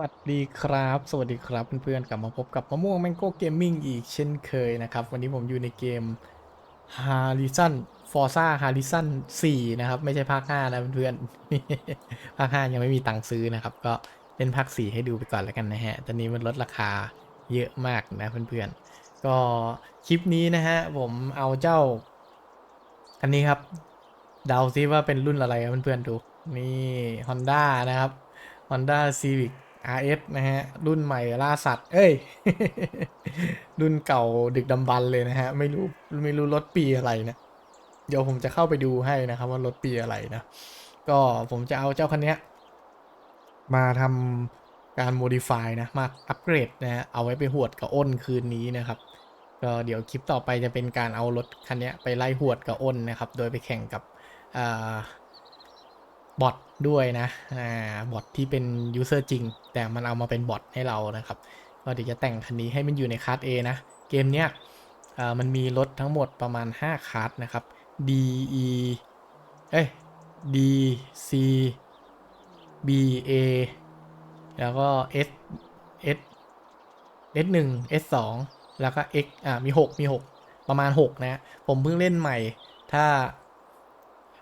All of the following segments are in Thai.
วัสดีครับ สวัสดีครับเพื่อนๆกลับมาพบกับมะม่วงแมงโก้เกมมิ่งอีกเช่นเคยนะครับ วันนี้ผมอยู่ในเกม Horizon Forza Horizon 4 นะครับ ไม่ใช่ภาค 5 นะเพื่อนๆภาค 5 ยังไม่มีตังค์ซื้อนะครับ ก็เล่นภาค 4 ให้ดูไปก่อนแล้วกันนะฮะ ตอนนี้มันลดราคาเยอะมากนะเพื่อนๆ ก็คลิปนี้นะฮะ ผมเอาเจ้าคันนี้ครับ เดาซิว่าเป็นรุ่นอะไรเพื่อนๆดูนี่ Honda นะครับ Honda Civic RS นะฮะ รุ่นใหม่ล่าสัตว์ เอ้ย รุ่นเก่าดึกดำบรรพ์เลยนะฮะ ไม่รู้ไม่รู้รถปีอะไรนะ เดี๋ยวผมจะเข้าไปดูให้นะครับว่ารถปีอะไรนะ ก็ผมจะเอาเจ้าคันนี้มาทำการ modify นะ มาอัปเกรดนะฮะ เอาไว้ไปหวดกับอ้นคืนนี้นะครับ ก็เดี๋ยวคลิปต่อไปจะเป็นการเอารถคันนี้ไปไล่หวดกับอ้นนะครับ โดยไปแข่งกับอ่า บอทด้วยนะอ่าบอทที่เป็นยูเซอร์จริง แต่มันเอามาเป็นบอทให้เรานะครับก็เดี๋ยวจะแต่งคันนี้ให้มันอยู่ในคลาส A นะ เกมเนี้ยอ่ามันมีรถทั้งหมดประมาณ 5คลาสนะครับ D E เอ้ย D C B A แล้วก็ S S S 1 S 2แล้วก็ X อ่ามี 6 มี 6 ประมาณ 6 นะ ผมเพิ่งเล่นใหม่ ถ้า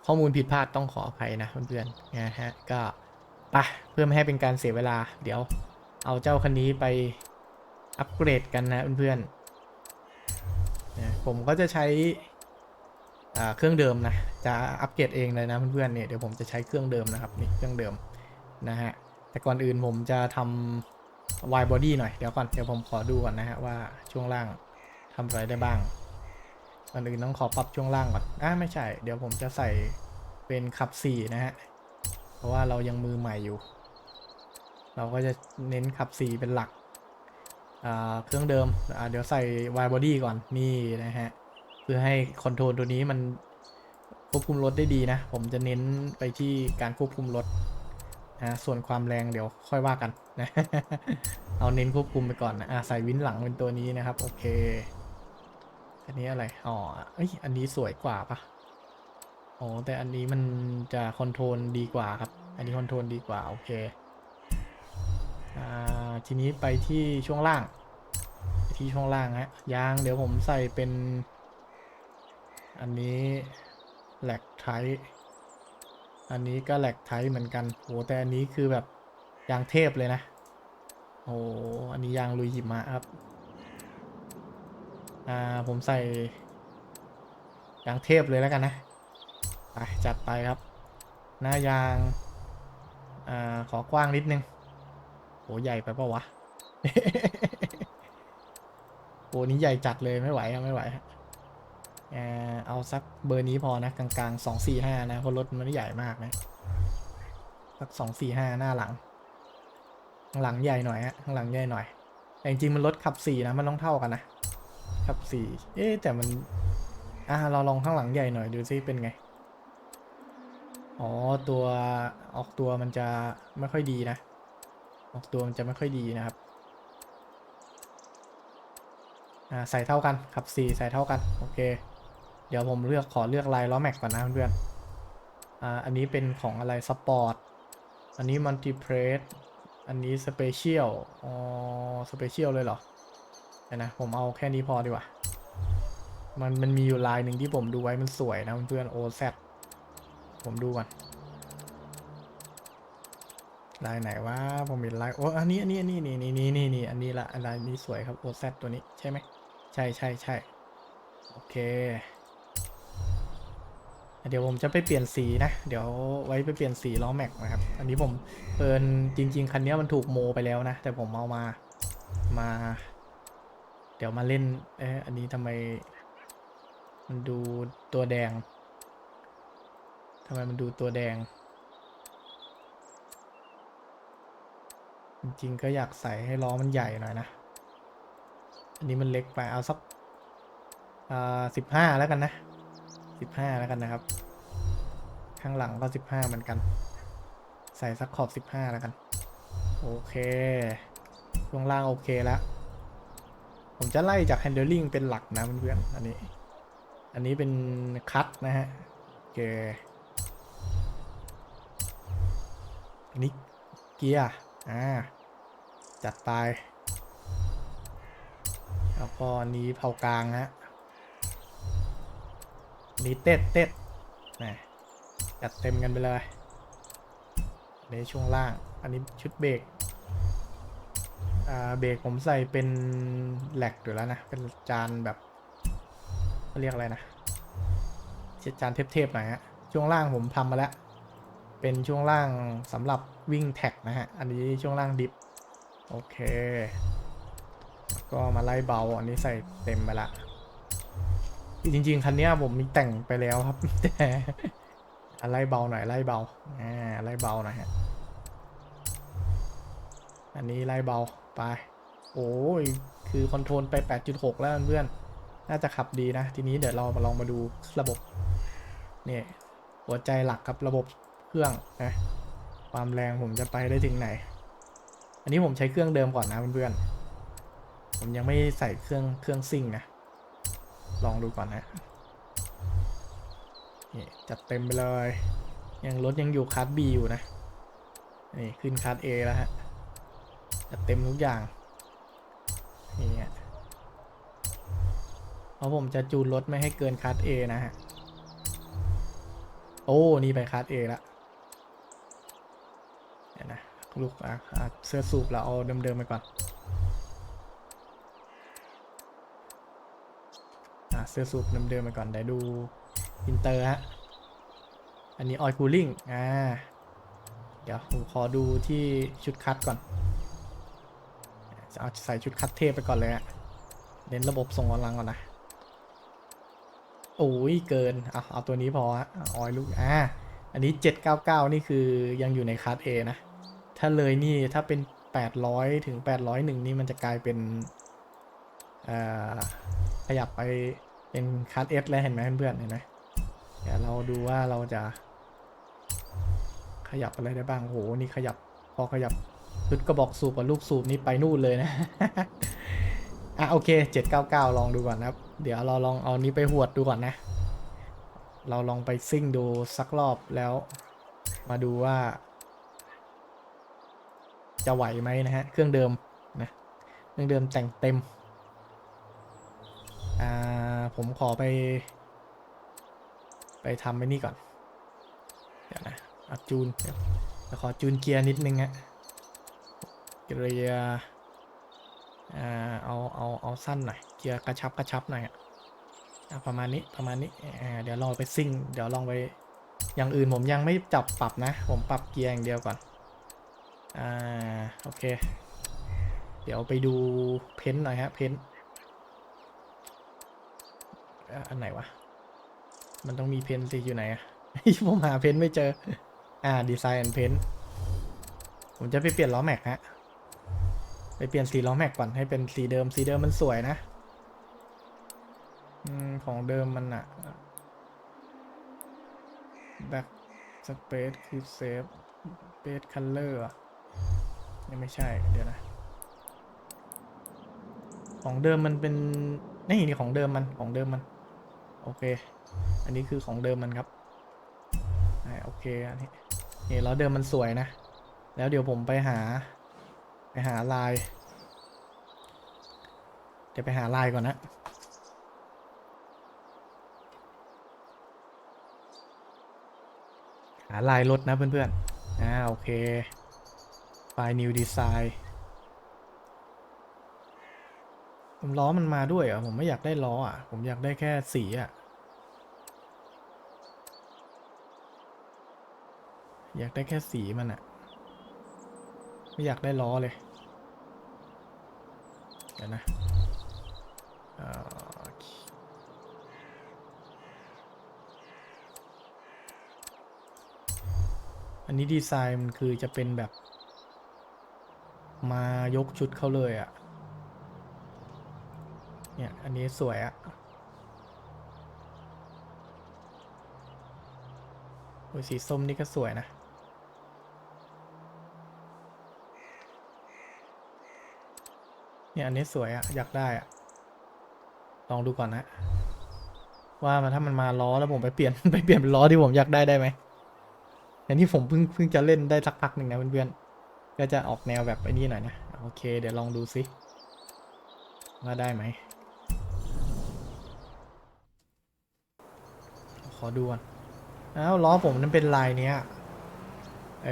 ข้อมูลผิดพลาดต้องขออภัยนะเพื่อนๆนะฮะก็ไปเพื่อไม่ให้เป็นการเสียเวลา เดี๋ยวเอาเจ้าคันนี้ไปอัปเกรดกันนะเพื่อนๆนะผมก็จะใช้อ่าเครื่องเดิมนะจะอัปเกรดเองเลยนะเพื่อนๆเนี่ยเดี๋ยวผมจะใช้เครื่องเดิมนะครับนี่เครื่องเดิมนะฮะแต่ก่อนอื่นผมจะทำ wide body หน่อยเดี๋ยวก่อนเดี๋ยวผมขอดูก่อนนะฮะว่าช่วงล่างทำอะไรได้บ้าง ก่อนอื่นต้องขอปรับช่วงล่างก่อนอ่าไม่ใช่ เดี๋ยวผมจะใส่เป็นขับ4นะฮะ เพราะว่าเรายังมือใหม่อยู่ เราก็จะเน้นขับ4เป็นหลัก อ่า เครื่องเดิม อ่า เดี๋ยวใส่ wide body ก่อน นี่นะฮะ เพื่อให้คอนโทรลตัวนี้มันควบคุมรถได้ดีนะ ผมจะเน้นไปที่การควบคุมรถนะส่วนความแรงเดี๋ยวค่อยว่ากันนะ เอาเน้นควบคุมไปก่อนนะอะใส่วินหลังเป็นตัวนี้นะครับ โอเค อันนี้อะไร อ๋อเอ้ย อันนี้สวยกว่าปะอ๋อ แต่อันนี้มันจะคอนโทรลดีกว่าครับ อันนี้คอนโทรลดีกว่า โอเค อ่า ทีนี้ไปที่ช่วงล่าง ที่ช่วงล่างฮะ ยาง เดี๋ยวผมใส่เป็น อันนี้แหลกไทอันนี้ก็แหลกไทเหมือนกันโหแต่อันนี้คือแบบยางเทพเลยนะ โอ้อันนี้ยางลุยหิมะครับ อ่าผมใส่ยางเทพเลยแล้วกันนะไปจัดไปครับ หน้ายางอ่าขอกว้างนิดนึงโหใหญ่ไปปะวะโหนี้ใหญ่จัดเลยไม่ไหวอะไม่ไหวอะเออเอาสักเบอร์นี้พอนะกลางๆสองสี่ห้านะเพราะรถมันไม่ใหญ่มากนะสักสองสี่ห้าหน้าหลัง หลังใหญ่หน่อยฮะหลังใหญ่หน่อย แต่จริงๆมันรถขับสี่นะมันต้องเท่ากันนะ ขับสี่เอ๊แต่มันอะเราลองข้างหลังใหญ่หน่อยดูซิเป็นไง อ๋อตัวออกตัวมันจะไม่ค่อยดีนะ ออกตัวมันจะไม่ค่อยดีนะครับอ่าใส่เท่ากันขับสี่ใส่เท่ากันโอเค เดี๋ยวผมเลือกขอเลือกลายล้อแม็กก่อนนะเพื่อนอ่าอันนี้เป็นของอะไรสปอร์ตอันนี้มัลติเพรสอันนี้สเปเชียลอ๋อสเปเชียลเลยเหรอ นะ ผมเอาแค่นี้พอดีกว่า มันมันมีอยู่ลายหนึ่งที่ผมดูไว้มันสวยนะเพื่อนโอแซผมดูก่อนลายไหนวะผมเห็นลายโอ้อันนี้อันนี้อันนี้นี่นี่นี่นี่นี่อันนี้ละลายนี้สวยครับโอแซตัวนี้ใช่ไหมใช่ใช่ใช่โอเค เดี๋ยวผมจะไปเปลี่ยนสีนะ เดี๋ยวไว้ไปเปลี่ยนสีล้อแม็กนะครับ อันนี้ผมเปินจริง ๆ คันนี้มันถูกโมไปแล้วนะ แต่ผมเอามามา เดี๋ยวมาเล่น เอ๊ะอันนี้ทำไม มันดูตัวแดงทำไมมันดูตัวแดง จริงๆก็อยากใส่ให้ล้อมันใหญ่หน่อยนะ อันนี้มันเล็กไปเอาสักอ่าสิบห้าแล้วกันนะสิบห้าแล้วกันนะครับ ข้างหลังก็สิบห้าเหมือนกัน ใส่สักขอบสิบห้าแล้วกัน โอเคช่วงล่างโอเคแล้ว ผมจะไล่จาก handling เป็นหลักนะเพื่อนๆอันนี้ อันนี้เป็นคัตนะฮะโอเคอันนี้เกียร์อ่าจัดไปแล้วก็อันนี้เผากลางฮะอันนี้เต็ดเต็ดนะจัดเต็มกันไปเลยอันช่วงล่าง อันนี้ชุดเบรก เบรกผมใส่เป็นแหลกอยู่แล้วนะ เป็นจานแบบเรียกอะไรนะจานเทพๆหน่อยฮะ ช่วงล่างผมทำมาแล้ว เป็นช่วงล่างสำหรับวิ่งแท็กนะฮะ อันนี้ช่วงล่างดิฟ โอเค ก็มาไล่เบา อันนี้ใส่เต็มไปละ จริง ๆ คันเนี้ยผมมีแต่งไปแล้วครับ แต่ไล่เบาหน่อยไล่เบา อ่าไล่เบาหน่อยฮะ อันนี้ไล่เบา ไป โอ้ย คือคอนโทรลไป 8.6 แล้วเพื่อน น่าจะขับดีนะ ทีนี้เดี๋ยวเรามาลองมาดูระบบ เนี่ย หัวใจหลักครับระบบเครื่องนะ ความแรงผมจะไปได้ถึงไหน อันนี้ผมใช้เครื่องเดิมก่อนนะเพื่อนๆ ผมยังไม่ใส่เครื่องเครื่องซิ่งนะ ลองดูก่อนนะนี่จัดเต็มไปเลย ยังรถยังอยู่คัส B อยู่นะ นี่ขึ้นคัส A แล้วฮะ เต็มทุกอย่าง นี่ฮะเพราะผมจะจูนรถไม่ให้เกินคัส A นะฮะ โอ้ นี่ไปคัส A ละเดี๋ยวนะลูกอะอะเสื้อสูบเราเอาเดิมๆไปก่อนอะเสื้อสูบเดิมๆไปก่อนเดี๋ยวดูอินเตอร์ฮะ อันนี้ออยคูลิ่งอ่า เดี๋ยวผมขอดูที่ชุดคัดก่อน จะเอาใส่ชุดคัดเทพไปก่อนเลยฮะเน้นระบบส่งกำลังก่อนนะโอ้ยเกินเอาเอาตัวนี้พอฮะออยลูกอ่าอันนี้ 799 นี่คือยังอยู่ในคัส A นะ ถ้าเลยนี่ถ้าเป็น 800 ถึง 801 นี่มันจะกลายเป็นอ่อขยับไปเป็นคัส S แล้วเห็นไหมเพื่อนๆเห็นไหมเดี๋ยวเราดูว่าเราจะขยับอะไรได้บ้างโหนี่ขยับพอขยับ ชุดกระบอกสูบกับลูกสูบนี่ไปนู่นเลยนะ อะโอเค 799 ลองดูก่อนนะครับ เดี๋ยวเราลองเอานี้ไปหวดดูก่อนนะ เราลองไปซิ่งดูสักรอบแล้ว มาดูว่า จะไหวไหมนะฮะ เครื่องเดิมนะเครื่องเดิมแต่งเต็ม อ่า ผมขอไป ไปทำไปนี่ก่อน เดี๋ยวนะอัดจูนเดี๋ยวขอจูนเกียร์นิดนึงฮะ เกียร์อ่าเอาเอาเอาสั้นหน่อยเกียร์กระชับกระชับหน่อยอะประมาณนี้ประมาณนี้เดี๋ยวลองไปซิ่ง เดี๋ยวลองไปอย่างอื่นผมยังไม่จับปรับนะ ผมปรับเกียร์อย่างเดียวก่อนอ่าโอเค เดี๋ยวไปดูเพ้นท์หน่อยฮะเพ้นท์อันไหนวะมันต้องมีเพ้นท์สิอยู่ไหนอะผมหาเพ้นท์ไม่เจออ่าดีไซน์แอนเพ้นท์ผมจะไปเปลี่ยนล้อแม็กฮะ ไปเปลี่ยนสีล้อแม็กก่อนให้เป็นสีเดิมสีเดิมมันสวยนะอืมของเดิมมันอะ back space keep safe base color อะยังไม่ใช่เดี๋ยวนะ ของเดิมมันเป็นนี่นี่ของเดิมมันของเดิมมัน โอเค อันนี้คือของเดิมมันครับโอเคอันนี้นี่แล้วเดิมมันสวยนะ แล้วเดี๋ยวผมไปหา ไปหาลาย ดี๋ยวไปหาลายก่อนนะหาลายรถนะเพื่อนๆอ่าโอเคไฟล์ new design ผมล้อมันมาด้วยเหรอะผมไม่อยากได้ล้ออะ ผมอยากได้แค่สีอะ อยากได้แค่สีมันอะ ไม่อยากได้ล้อเลย เดี๋ยวนะ เอ่ออันนี้ดีไซน์มันคือจะเป็นแบบ มายกชุดเขาเลยอะ่ะ เนี่ย อันนี้สวยอะ่ะ โอ้ยสีส้มนี่ก็สวยนะเนี่ยอันนี้สวยอะ่ะอยากได้อะ่ะ ลองดูก่อนนะ ว่ามันถ้ามันมาล้อแล้วผมไปเปลี่ยนไปเปลี่ยนเป็นล้อที่ผมอยากได้ได้ไหมอันนี้ผมเพิ่งเพิ่งจะเล่นได้สักพักหนึ่งนะเพื่อนๆก็จะออกแนวแบบไอ้นี่หน่อยนะโอเค เดี๋ยวลองดูสิว่าได้ไหมขอดูก่อนอ้าวล้อผมนั้นเป็นลายเนี้ยเอ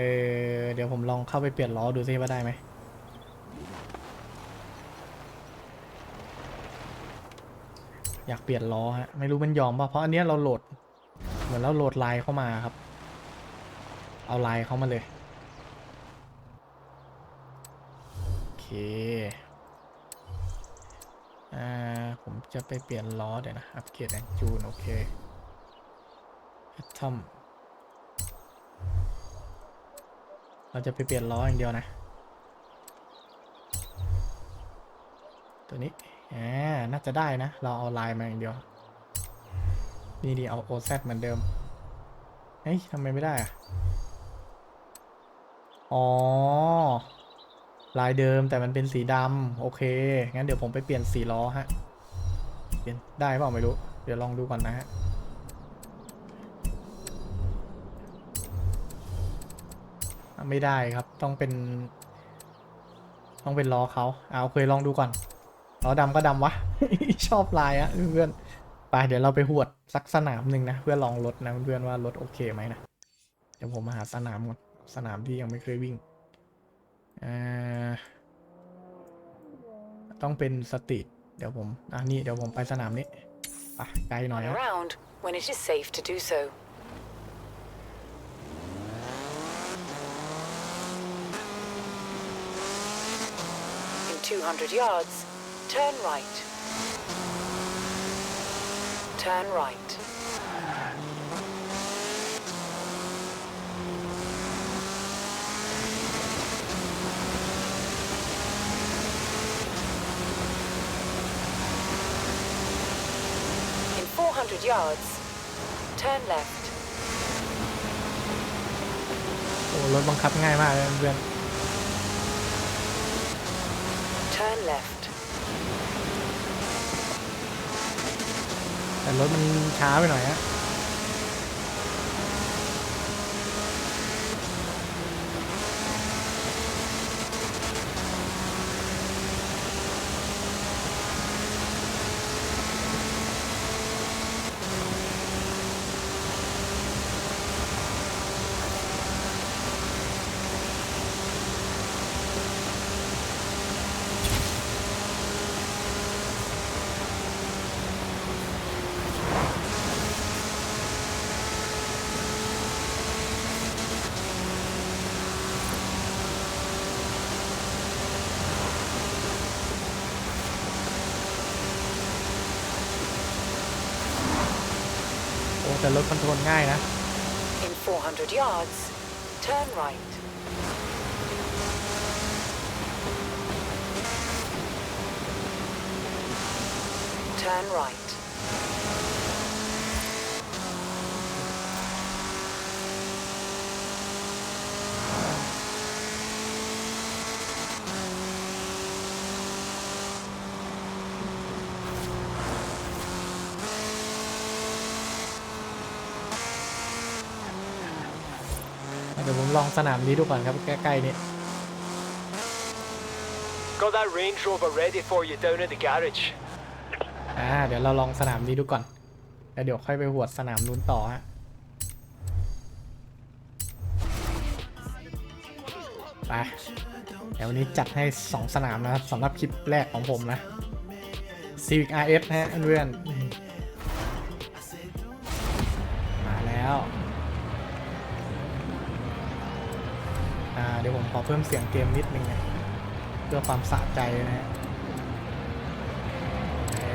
อเดี๋ยวผมลองเข้าไปเปลี่ยนล้อดูซิว่าได้ไหม อยากเปลี่ยนล้อฮะไม่รู้มันยอมป่ะเพราะอันเนี้ยเราโหลด เหมือนเราโหลดลายเข้ามาครับ เอาลายเข้ามาเลยโอเคอ่าผมจะไปเปลี่ยนล้อเดี๋ยวนะอัปเกรดแองจูนโอเคทอมเราจะไปเปลี่ยนล้ออย่างเดียวนะ ตัวนี้อ่าน่าจะได้นะ เราเอาลายมาอย่างเดียว นี่ดีเอา OZ เหมือนเดิมเฮ้ยทำไมไม่ได้อะอ๋อ ลายเดิมแต่มันเป็นสีดำโอเค งั้นเดี๋ยวผมไปเปลี่ยนสีล้อฮะ เปลี่ยนได้เปล่าไม่รู้ เดี๋ยวลองดูก่อนนะฮะอะไม่ได้ครับต้องเป็น ต้องเป็นล้อเขาเอาเคยลองดูก่อน ล้อดำก็ดำวะ ชอบลายอะเพื่อนไปเดี๋ยวเราไปหวดสักสนามหนึ่งนะ เพื่อลองรถนะเพื่อนๆว่ารถโอเคไหมนะ เดี๋ยวผมมาหาสนามก่อนสนามที่ยังไม่เคยวิ่งอ่าต้องเป็นสตรีทเดี๋ยวผมอะนี่เดี๋ยวผมไปสนามนี้ไปไกลหน่อย and นะ around when it is safe to do so. In 200 yards, turn right. Turn right. In 400 yards, turn left. โอ้รถบังคับง่ายมากเลยเพื่อน รถมันช้าไปหน่อยฮะ แต่รถคอนโทรลง่ายนะ In 400 yards, turn right. Turn right. ลองสนามนี้ดูก่อนครับใกล้ๆนี่ Got that Range Rover ready for you down at the garage. อ่าเดี๋ยวเราลองสนามนี้ดูก่อนแล้วเดี๋ยวค่อยไปหวดสนามนู้นต่อฮะไปเดี๋ยววันนี้จัดให้ 2 สนามนะครับสำหรับคลิปแรกของผมนะ Civic RS นะฮะเพื่อนมาแล้ว ดี๋ยวผมขอเพิ่มเสียงเกมนิดนึงนะเพื่อความสะใจนะฮะเอ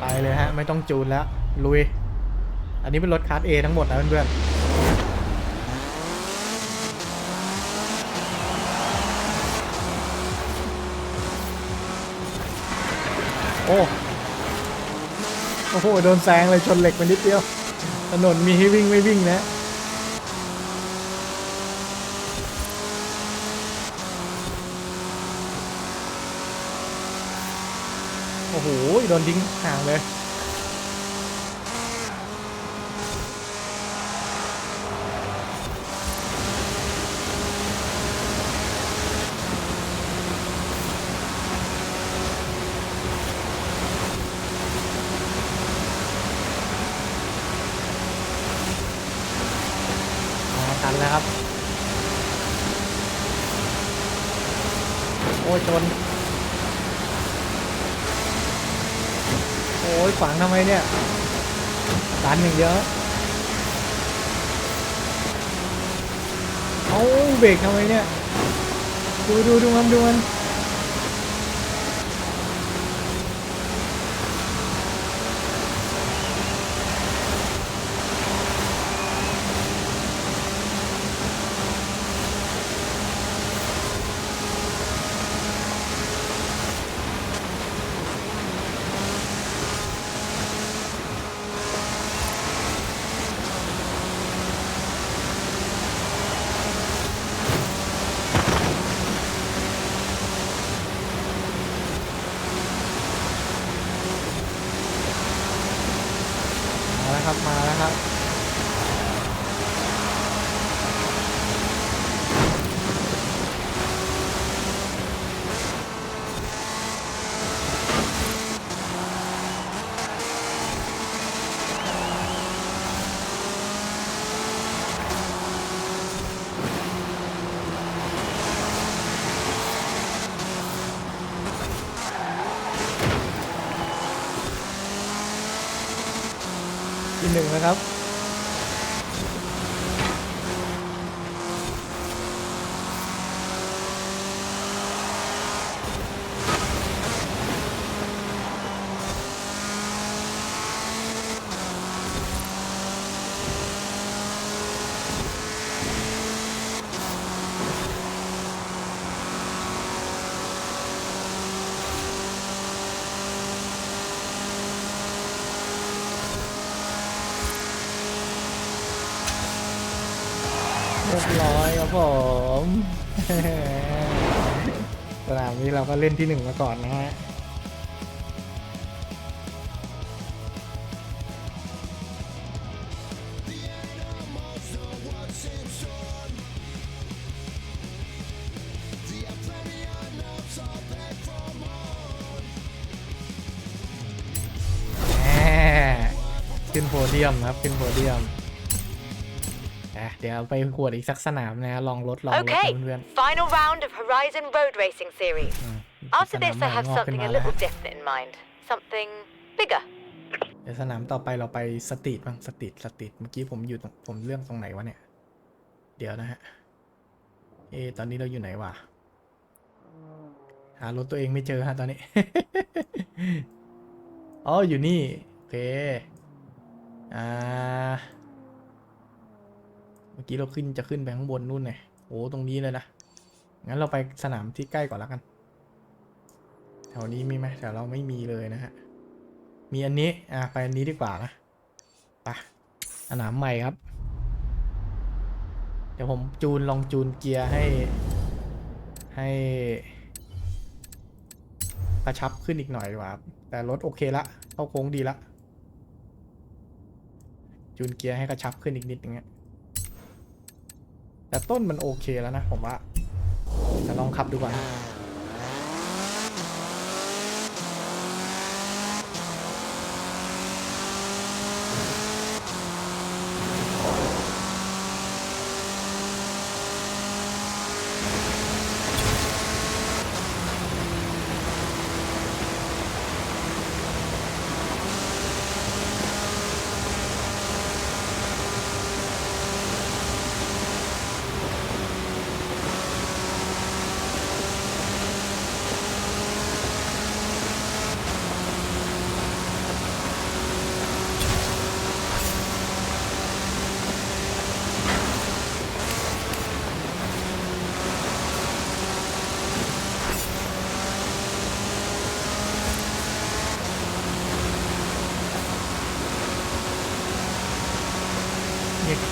ไปเลยฮะ ไม่ต้องจูนแล้ว ลุย อันนี้เป็นรถคาร์ด A ทั้งหมดนะเพื่อนๆโอ้ โอ้โห โดนแซงเลยชนเหล็กไปนิดเดียว ถนนมีให้วิ่งไม่วิ่งนะโอ้โหโดนทิ้งห่างเลย แล้วครับ โอ้ยชน โอ้ยขวางทำไมเนี่ย ดันอย่างเยอะเอาเบรกทำไมเนี่ย ดูดูดูมันดูมัน มาแล้วครับ ร้อยครับผมสนามนี้เราก็เล่นที่หนึ่งมาก่อนนะฮะแหมขึ้นโพเดียมครับ ขึ้นโพเดียม เดี๋ยวไปขวดอีกสักสนามนะลองรถลองรถ Okay, นะเพื่อน final round of Horizon Road Racing Series. ๆอืม After สนาม this, ใหม่ I have งอกขึ้น something มา a แล้ว little different in mind. Something bigger. เดี๋ยวสนามต่อไปเราไปสตรีทบ้างสตรีทสตรีทเมื่อกี้ผมอยู่ตรงผมเรื่องตรงไหนวะเนี่ย เดี๋ยวนะฮะ เอะตอนนี้เราอยู่ไหนวะหารถตัวเองไม่เจอฮะตอนนี้ อ๋ออยู่นี่ โอเค อ่าเมื่อกี้เราขึ้นจะขึ้นไปข้างบนนู่นไงโอ้ตรงนี้เลยนะ งั้นเราไปสนามที่ใกล้ก่อนล้วกัน แถวนี้มีไหมแถวเราไม่มีเลยนะฮะ มีอันนี้ อะไปอันนี้ดีกว่านะไปสนามใหม่ครับ เดี๋ยวผมจูนลองจูนเกียร์ให้ ให้กระชับขึ้นอีกหน่อยดีกว่าแต่รถโอเคละเข้าโค้งดีละ จูนเกียร์ให้กระชับขึ้นอีกนิดนึงอะ แต่ต้นมันโอเคแล้วนะผมว่าจะลองขับดูก่อน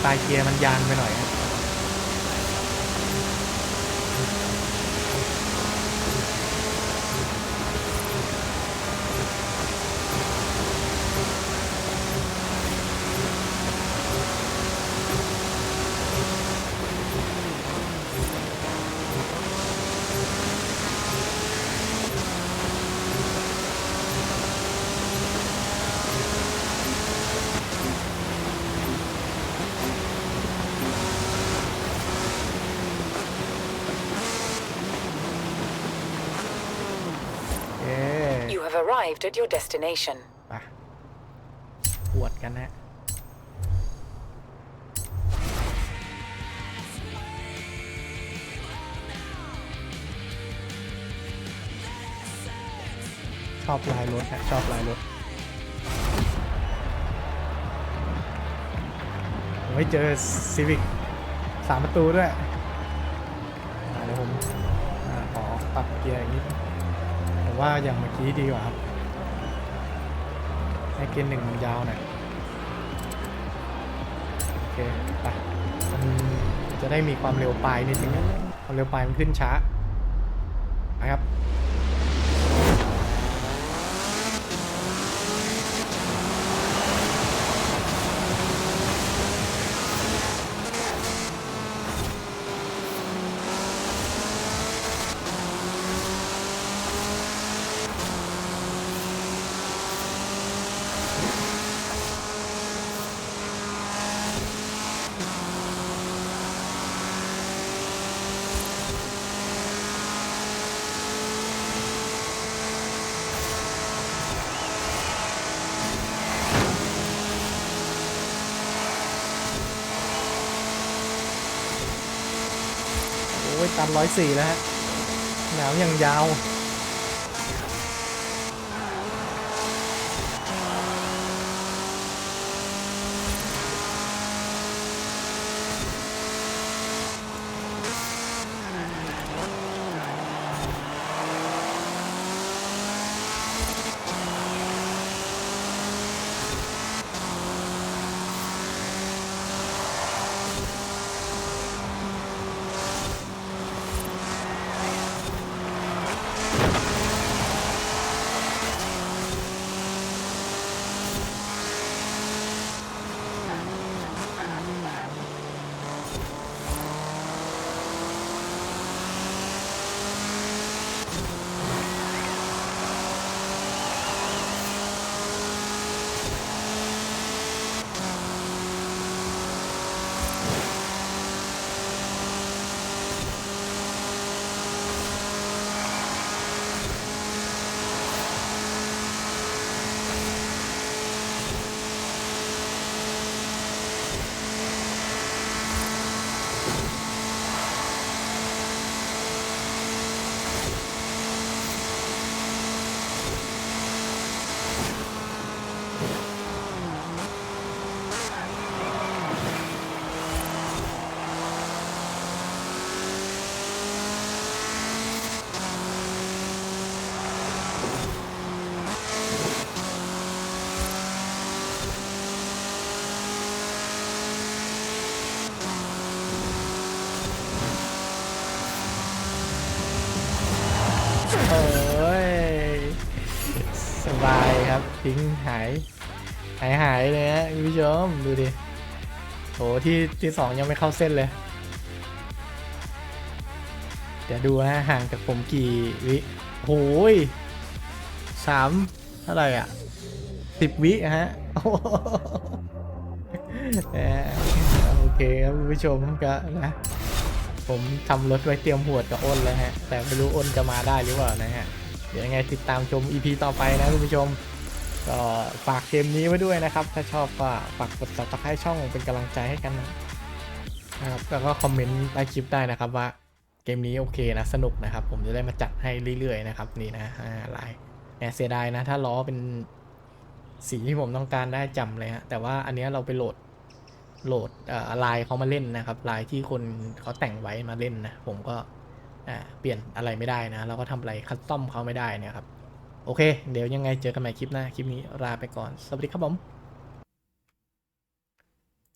ายเกียร์มันยานไปหน่อย arrived at your destination. ไปปวดกันนะชอบลายรถฮะ ชอบลายรถไม่เจอซีวิกสามประตูด้วยอ่าเดี๋ยวผมอาขอปรับเกียร์อย่างนี้ ว่าอย่างเมื่อกี้ดีกว่าครับให้เกณฑ์หนึ่งมันยาวหน่อยโอเคไปมันจะได้มีความเร็วปลายนิดนึงนะความเร็วปลายมันขึ้นช้านะครับ โอ้ย ตามร้อยสี่แล้วฮะหนาวอย่างยาว โอ้ย สบายครับ ทิ้งหาย หายหายเลยฮะคุณผู้ชมดูดิโหที่ที่สองยังไม่เข้าเส้นเลย เดี๋ยวดูนะห่างจากผมกี่วิโหยสามเท่าไหร่อะสิบวิฮะโอ้โหโอเคครับคุณผู้ชมก็นะผมทำรถไว้เตรียมหวดกับอ้นแล้วฮะ แต่ไม่รู้อ้นจะมาได้หรือเปล่านะฮะ เดี๋ยวยังไงติดตามชม EP ต่อไปนะคุณผู้ชม ก็ฝากเกมนี้ไว้ด้วยนะครับ ถ้าชอบก็ฝากกด subscribe ช่องเป็นกำลังใจให้กันนะครับแล้วก็คอมเมนต์ใต้คลิปได้นะครับว่าเกมนี้โอเคนะสนุกนะครับ ผมจะได้มาจัดให้เรื่อยๆนะครับนี่นะห้าลายแหมเสียดายนะ ถ้าล้อเป็นสีที่ผมต้องการได้จำเลยฮะแต่ว่าอันนี้เราไปโหลดโหลดอ่อลายเขามาเล่นนะครับลายที่คนเขาแต่งไว้มาเล่นนะผมก็อ่าเปลี่ยนอะไรไม่ได้นะ เราก็ทำอะไรคัสตอมเขาไม่ได้นะครับ โอเค เดี๋ยวยังไงเจอกันใหม่คลิปหน้า คลิปนี้ลาไปก่อน สวัสดีครับผม